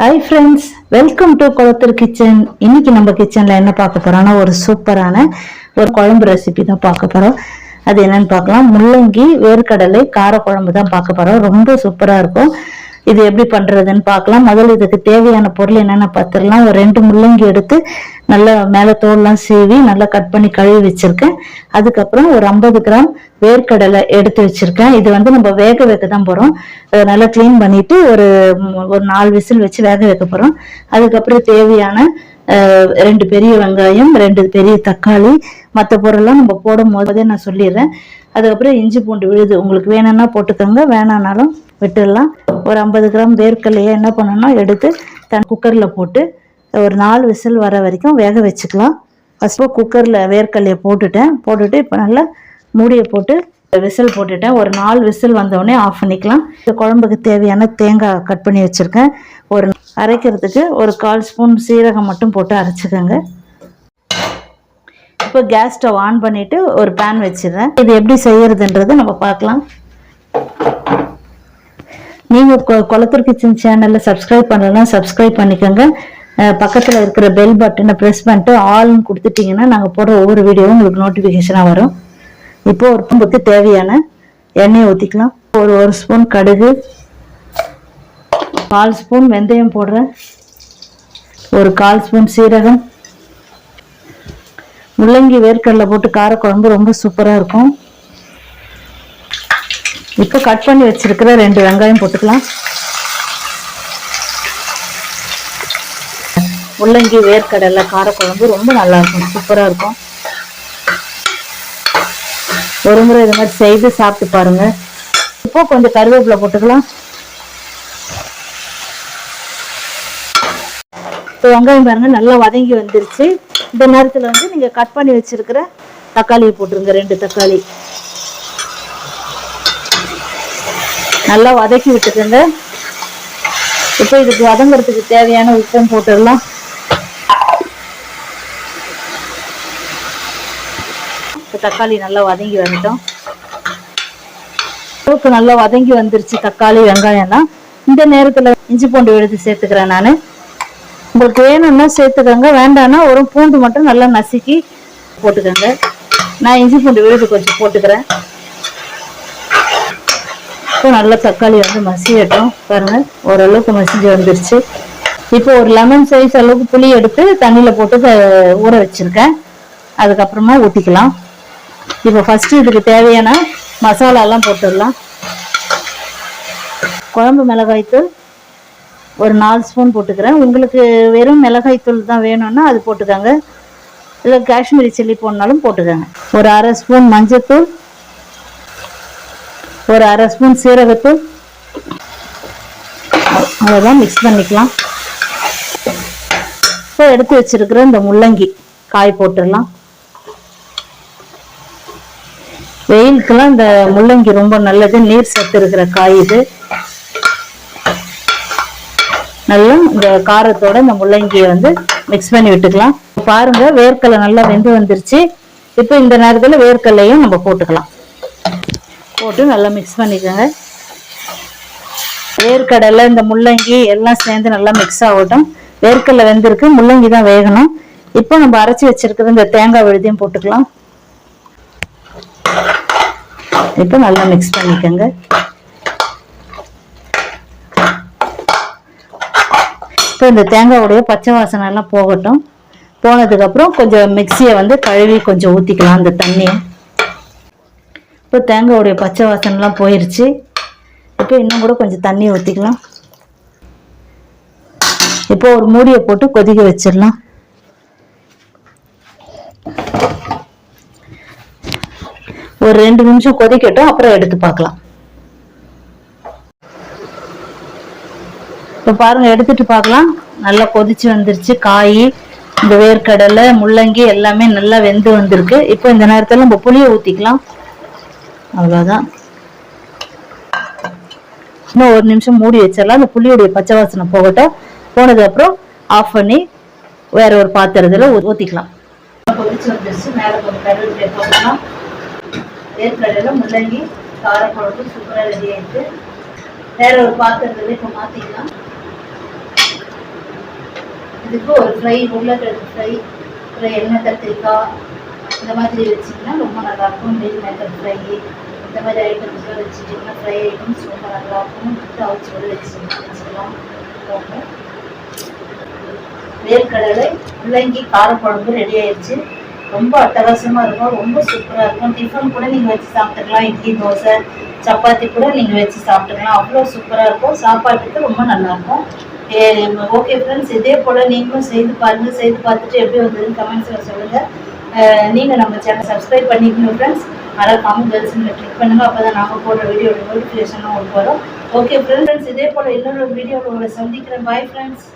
Hi friends welcome to Kulathur kitchen இன்னைக்கு நம்ம கிச்சன்ல என்ன பார்க்க போறோம்னா ஒரு சூப்பரான ஒரு குழம்பு ரெசிபி தான் பார்க்க போறோம். அது என்னன்னு பார்க்கலாம். முள்ளங்கி வேர்க்கடலை கார குழம்பு தான் பார்க்க போறோம். ரொம்ப சூப்பரா இருக்கும். இது எப்படி பண்றதுன்னு பார்க்கலாம். முதல்ல இதுக்கு தேவையான பொருள் என்னென்ன பார்த்துடலாம். ஒரு ரெண்டு முள்ளங்கி எடுத்து நல்லா மேலே தோல்லாம் சீவி நல்லா கட் பண்ணி கழுவி வச்சிருக்கேன். அதுக்கப்புறம் ஒரு ஐம்பது கிராம் வேர்க்கடலை எடுத்து வச்சிருக்கேன். இது வந்து நம்ம வேக வைக்க தான் போகிறோம் அதை நல்லா க்ளீன் பண்ணிட்டு ஒரு ஒரு நாலு விசில் வச்சு வேக வைக்க போகிறோம் அதுக்கப்புறம் தேவையான ரெண்டு பெரிய வெங்காயம் ரெண்டு பெரிய தக்காளி மற்ற பொருள்லாம் நம்ம போடும் போதே நான் சொல்லிடுறேன். அதுக்கப்புறம் இஞ்சி பூண்டு விழுது. உங்களுக்கு வேணும்னா போட்டுக்கோங்க. வேணானாலும் விட்டுடலாம். ஒரு ஐம்பது கிராம் வேர்க்கடலையை என்ன பண்ணணும்னா எடுத்து தன் குக்கரில் போட்டு ஒரு நாலு விசில் வர வரைக்கும் வேக வச்சுக்கலாம். ஃபஸ்ட்டு குக்கரில் வேர்க்கடலையை போட்டுட்டேன். போட்டுட்டு இப்போ நல்லா மூடியை போட்டு விசில் போட்டுட்டேன். ஒரு நாலு விசில் வந்தோடனே ஆஃப் பண்ணிக்கலாம். இந்த குழம்புக்கு தேவையான தேங்காய் கட் பண்ணி வச்சுருக்கேன். ஒரு அரைக்கிறதுக்கு ஒரு கால் ஸ்பூன் சீரகம் மட்டும் போட்டு அரைச்சிக்கோங்க. இப்போ கேஸ் ஸ்டவ் ஆன் பண்ணிவிட்டு ஒரு பேன் வச்சிடுறேன். இது எப்படி செய்யறதுன்றதை நம்ம பார்க்கலாம். நீங்கள் குளத்தூர் கிச்சன் சேனலில் சப்ஸ்கிரைப் பண்ணலன்னா சப்ஸ்கிரைப் பண்ணிக்கோங்க. பக்கத்தில் இருக்கிற பெல் பட்டனை ப்ரெஸ் பண்ணிட்டு ஆல்னு கொடுத்துட்டிங்கன்னா நாங்கள் போடுற ஒவ்வொரு வீடியோவும் உங்களுக்கு நோட்டிஃபிகேஷனாக வரும். இப்போது ஒரு கும்புக்கு தேவையான எண்ணெயை ஊற்றிக்கலாம் ஒரு ஒரு ஸ்பூன் கடுகு கால் ஸ்பூன் வெந்தயம் போடுறேன். ஒரு கால் ஸ்பூன் சீரகம். முள்ளங்கி வேர்க்கடலை போட்டு காரக்குழம்பு ரொம்ப சூப்பராக இருக்கும். இப்போ கட் பண்ணி வச்சிருக்கிற ரெண்டு வெங்காயம் போட்டுக்கலாம். முள்ளங்கி வேர்க்கடலை காரக்குழம்பு ரொம்ப நல்லா இருக்கும். சூப்பராக இருக்கும். ஒரு முறை இது மாதிரி செய்து சாப்பிட்டு பாருங்க. இப்போ கொஞ்சம் கருவேப்பிலை போட்டுக்கலாம். இப்போ வெங்காயம் பாருங்க நல்லா வதங்கி வந்துருச்சு. இந்த நேரத்தில் வந்து நீங்கள் கட் பண்ணி வச்சிருக்கிற தக்காளியை போட்டுருங்க ரெண்டு தக்காளி. நல்லா வதக்கி விட்டுக்கோங்க. இப்போ இதுக்கு வதங்குறதுக்கு தேவையான உப்பும் போட்டுடலாம். இப்போ தக்காளி நல்லா வதங்கி வந்துட்டோம். அளவுக்கு நல்லா வதங்கி வந்துருச்சு தக்காளி வெங்காயம்லாம் இந்த நேரத்தில் இஞ்சி பூண்டு விழுது சேர்த்துக்கிறேன் நான். உங்களுக்கு வேணும்னா சேர்த்துக்கோங்க வேண்டாம்னா ஒரு பூண்டு மட்டும் நல்லா நசுக்கி போட்டுக்கோங்க. நான் இஞ்சி பூண்டு விழுது கொஞ்சம் போட்டுக்கிறேன். இப்போ நல்லா தக்காளி வந்து மசியட்டும் பாருங்கள் ஓரளவுக்கு மசிஞ்சு வந்துருச்சு. இப்போ ஒரு லெமன் சைஸ் அளவுக்கு புளி எடுத்து தண்ணியில் போட்டு ஊற வச்சிருக்கேன். அதுக்கப்புறமா ஊற்றிக்கலாம் இப்போ ஃபர்ஸ்ட் இதுக்கு தேவையான மசாலாலாம் போட்டுடலாம். குழம்பு மிளகாய்த்தூள் ஒரு நாலு ஸ்பூன் போட்டுக்கிறேன். உங்களுக்கு வெறும் மிளகாய்த்தூள் தான் வேணும்னா அது போட்டுக்கோங்க. இல்லை காஷ்மீரி சில்லி போடனாலும் போட்டுக்கோங்க. ஒரு அரை ஸ்பூன் மஞ்சத்தூள் ஒரு அரை ஸ்பூன் சீரகத்தூள். அதெல்லாம் மிக்ஸ் பண்ணிக்கலாம். இப்போ எடுத்து வச்சிருக்கிற இந்த முள்ளங்கி காய் போட்டுடலாம். வெயிலுக்கெல்லாம் இந்த முள்ளங்கி ரொம்ப நல்லது. நீர் சத்து இருக்கிற காய் இது. நல்லா இந்த காரத்தோட இந்த முள்ளங்கியை வந்து மிக்ஸ் பண்ணி விட்டுக்கலாம். பாருங்க வேர்க்கடலை நல்லா வெந்து வந்துருச்சு. இப்போ இந்த நேரத்தில் வேர்க்கடலையும் நம்ம போட்டுக்கலாம். போட்டு நல்லா மிக்ஸ் பண்ணிக்கோங்க. வேர்க்கடலை இந்த முள்ளங்கி எல்லாம் சேர்ந்து நல்லா மிக்ஸ் ஆகட்டும். வேர்க்கடலை வெந்திருக்கு முள்ளங்கி தான் வேகணும். இப்போ நம்ம அரைச்சி வச்சிருக்கிற இந்த தேங்காய் விழுதியும் போட்டுக்கலாம். இப்போ நல்லா மிக்ஸ் பண்ணிக்கோங்க. இப்போ இந்த தேங்காவுடைய பச்சை வாசனை எல்லாம் போகட்டும். போனதுக்கப்புறம் கொஞ்சம் மிக்சியை வந்து கழுவி கொஞ்சம் ஊற்றிக்கலாம் அந்த தண்ணியை. இப்போ தேங்காவுடைய பச்சை வாசனைலாம் போயிருச்சு. இப்போ இன்னும் கூட கொஞ்சம் தண்ணி ஊற்றிக்கலாம் இப்போ ஒரு மூடியை போட்டு கொதிக்க வச்சிடலாம். ஒரு ரெண்டு நிமிஷம் கொதிக்கட்டும் அப்புறம் எடுத்து பார்க்கலாம். இப்போ பாருங்க எடுத்துட்டு பார்க்கலாம். நல்லா கொதிச்சு வந்துருச்சு. காய் இந்த வேர்க்கடலை முள்ளங்கி எல்லாமே நல்லா வெந்து வந்திருக்கு. இப்போ இந்த நேரத்தில் நம்ம புளியை ஊற்றிக்கலாம் அவ்வளோதான் இன்னும் ஒரு நிமிஷம் மூடி வச்சிடலாம். அந்த புளியுடைய பச்சை வாசனை போகட்டும். போனது அப்புறம் ஆஃப் பண்ணி வேற ஒரு பாத்திரத்துல ஊத்திக்கலாம். கொதிச்சு வந்துருச்சு மேலே கொஞ்சம் கருவேப்பிலை வேர்க்கடலை முள்ளங்கி காரக்குழம்பு சூப்பராக ரெடி ஆயிடுச்சு வேற ஒரு பாத்திரத்துல இப்போ மாத்திக்கலாம். இதுக்கு ஒரு ஃப்ரை உருளைக்கிழங்கு ஃப்ரை அப்புறம் எண்ணெய் கத்திரிக்காய் இந்த மாதிரி வச்சிங்கன்னா ரொம்ப நல்லாயிருக்கும் மீல் மேக்கர் ஃப்ரை இந்த மாதிரி ஐட்டம்ஸ்லாம் வச்சுட்டிங்கன்னா ஃப்ரை ஐட்டம்ஸ் ரொம்ப நல்லாயிருக்கும் முட்டை அவிச்சு கூட வச்சு வச்சுக்கலாம். வேர்க்கடலை முள்ளங்கி காரக்குழம்பு ரெடி ஆயிடுச்சு ரொம்ப அட்டகாசமாக இருக்கும். ரொம்ப சூப்பராக இருக்கும். டிஃபன் கூட நீங்கள் வச்சு சாப்பிட்டுக்கலாம். இட்லி தோசை சப்பாத்தி கூட நீங்கள் வச்சு சாப்பிட்டுக்கலாம். அவ்வளோ சூப்பராக இருக்கும். சாப்பாட்டுக்கு ரொம்ப நல்லாயிருக்கும் ஓகே ஃப்ரெண்ட்ஸ் இதே போல் நீங்களும் செய்து பாருங்கள் செய்து பார்த்துட்டு எப்படி வந்ததுன்னு கமெண்ட்ஸில் சொல்லுங்கள் நீங்கள் நம்ம சேனல் சப்ஸ்கிரைப் பண்ணிக்கணும் ஃப்ரெண்ட்ஸ் அதனால் பெல் பெல்ஸில் கிளிக் பண்ணுங்கள் அப்போ தான் நாங்கள் போடுற வீடியோட நோட்டிஃபிகேஷன்லாம் உங்களுக்கு வரும். ஓகே ஃப்ரெண்ட்ஸ் இதே போல் இன்னொரு வீடியோவில் உங்களை சந்திக்கிறேன். Bye friends